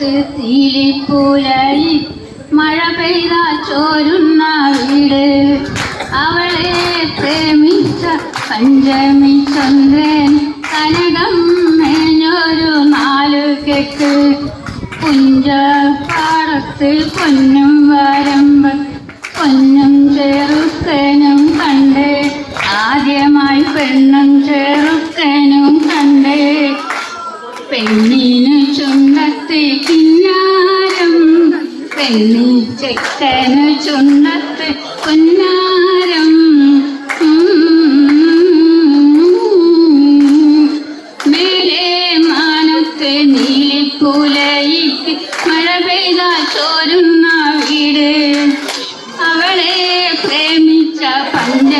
മാനത്ത് തീലിപ്പൂലായി മഴ പെയ്താ ചോരുന്ന വീട്. അവളെ പ്രേമിച്ച പഞ്ചമി ചന്ദ്രൻ കനകം മേഞ്ഞൊരു നാല് കെട്ട്. പാടത്തിൽ പൊന്നും വരമ്പ് പൊന്നും ചെറുക്കനും കണ്ടേ. ആദ്യമായി പെണ്ണും ചെറുക്കനും കണ്ടേ. പെണ്ണിനു ചുണ്ടത്ത് പെണ്ണിൻ ചെക്കനു ചുണ്ടത്ത് പൊന്നാരം. മേലെ മാനത്ത് നീലിപ്പുലയിക്ക് മഴ പെയ്താൽ ചോരുന്ന വീട്. അവളെ പ്രേമിച്ച പഞ്ച